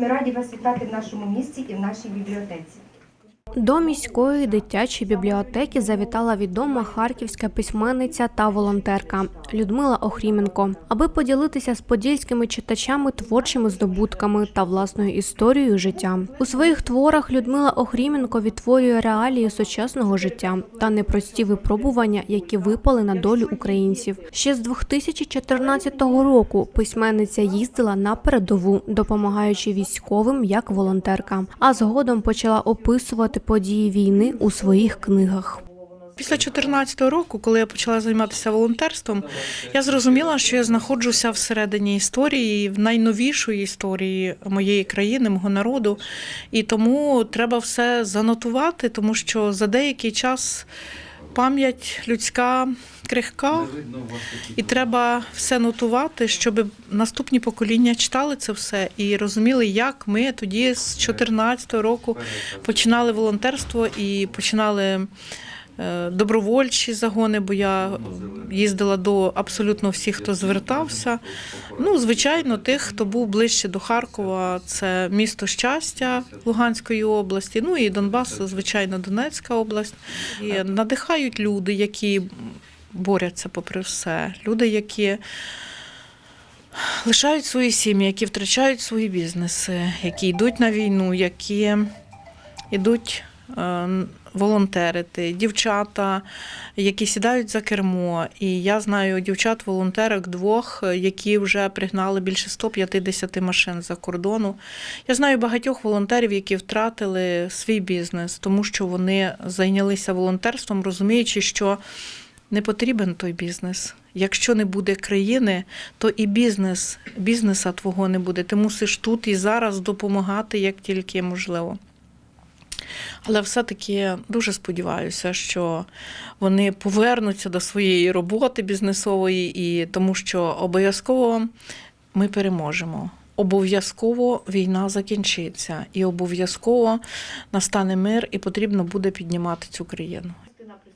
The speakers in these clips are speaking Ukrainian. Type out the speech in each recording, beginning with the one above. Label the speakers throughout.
Speaker 1: Ми раді вас вітати в нашому місті і в нашій бібліотеці.
Speaker 2: До міської дитячої бібліотеки завітала відома харківська письменниця та волонтерка Людмила Охріменко, аби поділитися з подільськими читачами творчими здобутками та власною історією життя. У своїх творах Людмила Охріменко відтворює реалії сучасного життя та непрості випробування, які випали на долю українців. Ще з 2014 року письменниця їздила на передову, допомагаючи військовим як волонтерка, а згодом почала описувати події війни у своїх книгах.
Speaker 3: Після 2014 року, коли я почала займатися волонтерством, я зрозуміла, що я знаходжуся всередині історії, в найновішої історії моєї країни, мого народу. І тому треба все занотувати, тому що за деякий час пам'ять людська крихка, і треба все нотувати, щоб наступні покоління читали це все і розуміли, як ми тоді з 2014 року починали волонтерство і починали е, добровольчі загони, бо я їздила до абсолютно всіх, хто звертався. Ну, звичайно, тих, хто був ближче до Харкова, це місто щастя Луганської області, ну і Донбас, звичайно, Донецька область. І надихають люди, які борються попри все. Люди, які лишають свої сім'ї, які втрачають свої бізнеси, які йдуть на війну, які йдуть е, волонтерити, дівчата, які сідають за кермо. І я знаю дівчат-волонтерок двох, е, які вже пригнали більше 150 машин за кордону. Я знаю багатьох волонтерів, які втратили свій бізнес, тому що вони зайнялися волонтерством, розуміючи, що не потрібен той бізнес. Якщо не буде країни, то і бізнес, бізнеса твого не буде. Ти мусиш тут і зараз допомагати, як тільки можливо. Але все-таки дуже сподіваюся, що вони повернуться до своєї роботи бізнесової, і тому що обов'язково ми переможемо. Обов'язково війна закінчиться, і обов'язково настане мир, і потрібно буде піднімати цю країну.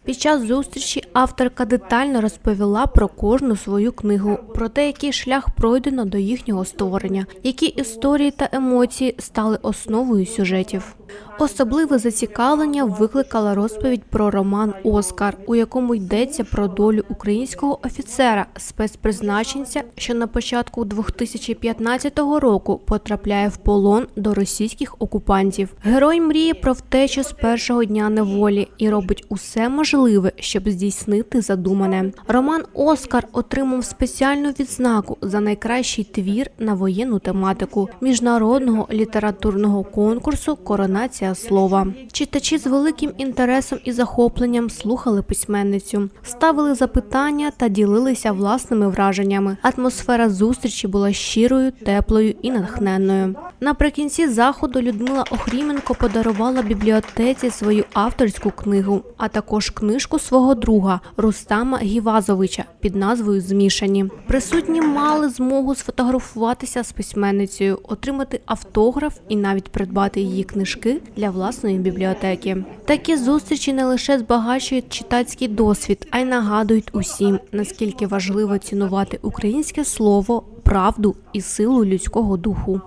Speaker 2: Під час зустрічі авторка детально розповіла про кожну свою книгу, про те, який шлях пройдено до їхнього створення, які історії та емоції стали основою сюжетів. Особливе зацікавлення викликала розповідь про роман Оскар, у якому йдеться про долю українського офіцера, спецпризначенця, що на початку 2015 року потрапляє в полон до російських окупантів. Герой мріє про втечу з першого дня неволі і робить усе можливе, щоб здійснити задумане. Роман Оскар отримав спеціальну відзнаку за найкращий твір на воєнну тематику міжнародного літературного конкурсу Коронація слова. Читачі з великим інтересом і захопленням слухали письменницю, ставили запитання та ділилися власними враженнями. Атмосфера зустрічі була щирою, теплою і натхненною. Наприкінці заходу Людмила Охріменко подарувала бібліотеці свою авторську книгу, а також книжку свого друга Рустама Гівазовича під назвою Змішані. Присутні мали змогу сфотографуватися з письменницею, отримати автограф і навіть придбати її книжки для власної бібліотеки. Такі зустрічі не лише збагачують читацький досвід, а й нагадують усім, наскільки важливо цінувати українське слово, правду і силу людського духу.